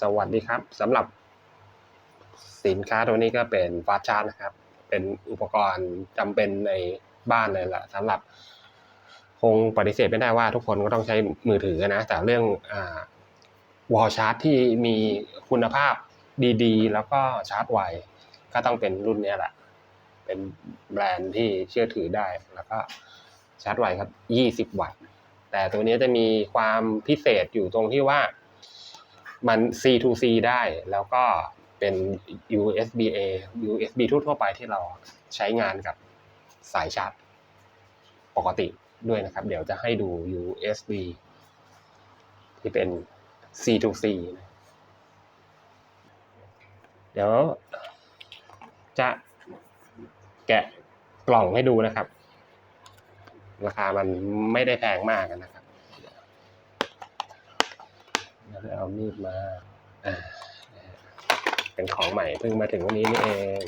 สวัสดีครับสำหรับสินค้าตัวนี้ก็เป็นฟาชาร์จนะครับ เป็นอุปกรณ์จำเป็นในบ้านเลยละสำหรับ คงปฏิเสธไม่ได้ว่าทุกคนก็ต้องใช้มือถือนะ แต่เรื่องอ่าวอลชาร์จที่มีคุณภาพดีๆ แล้วก็ชาร์จไวก็ต้องเป็นรุ่นนี้แหละ เป็นแบรนด์ที่เชื่อถือได้ แล้วก็ชาร์จไวครับ 20 วัตต์ แต่ตัวนี้จะมีความพิเศษอยู่ตรงที่ว่า มัน C to C ได้แล้วก็เป็น USB A USB ทั่วๆไปที่เราใช้งานกับสายชาร์จปกติด้วยนะครับ เดี๋ยวจะให้ดู USB ที่เป็น C to C นะเดี๋ยวจะแกะกล่องให้ดูนะครับ ราคามันไม่ได้แพงมากนะ ครับเดี๋ยวเอามีดมาเป็นของใหม่เพิ่งมาถึงวันนี้นี่เอง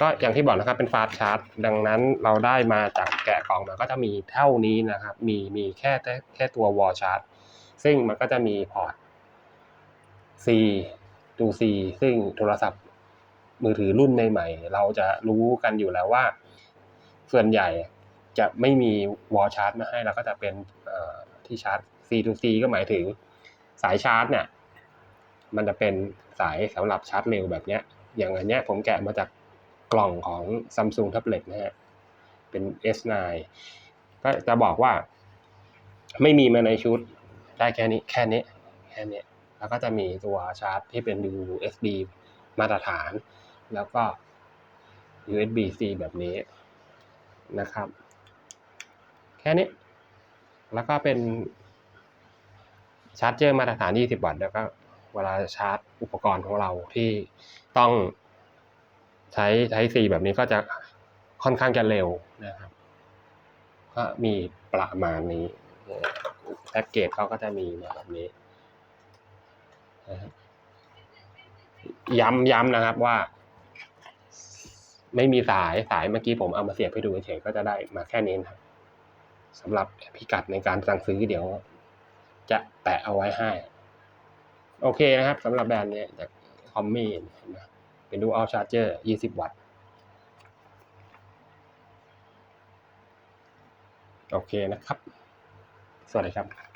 ก็อย่างที่บอกนะครับเป็นฟาสต์ชาร์จ ดังนั้นเราได้มาจากแกะกล่องมาก็จะมีเท่านี้นะครับ มีมีแค่แต่แค่ตัววอลชาร์จ ซึ่งมันก็จะมีพอร์ต C ดู C ซึ่งโทรศัพท์มือถือรุ่นใหม่ๆเราจะรู้กันอยู่แล้วว่า ส่วนใหญ่ จะไม่มีวอลชาร์จมาให้เราก็จะเป็นที่ชาร์จ C to C ก็หมายถึงสายชาร์จเนี่ยมันจะเป็นสายสำหรับชาร์จเร็วแบบเนี้ย อย่างอันเนี้ยผมแกะมาจากกล่องของ Samsung Tablet นะฮะ เป็น S9 ก็จะบอกว่า ไม่มีมาในชุด ได้แค่นี้แค่นี้แค่นี้แล้วก็จะมีตัวชาร์จที่เป็น USB มาตรฐาน แล้วก็ USB-C แบบนี้นะครับ แค่นี้ แล้วก็เป็นชาร์จเจอร์มาตรฐาน 20 วัตต์แล้วก็เวลาชาร์จอุปกรณ์ของเราที่ต้องใช้ใช้ C แบบนี้ก็จะค่อนข้างจะเร็วนะครับ ก็มีประมาณนี้แพ็กเกจเขาก็จะมีมาแบบนี้นะครับย้ำย้ำนะครับว่า ไม่มีสายสายเมื่อกี้ผมเอามาเสียบให้ดูเฉยก็จะได้มาแค่นี้นะครับ สำหรับพิกัดในการสั่งซื้อเดี๋ยว จะแปะเอาไว้ให้ โอเคนะครับสำหรับแบรนด์นี้จากคอมมี่นะเป็นดูอัลชาร์เจอร์ 20 วัตต์ โอเคนะครับ สวัสดีครับ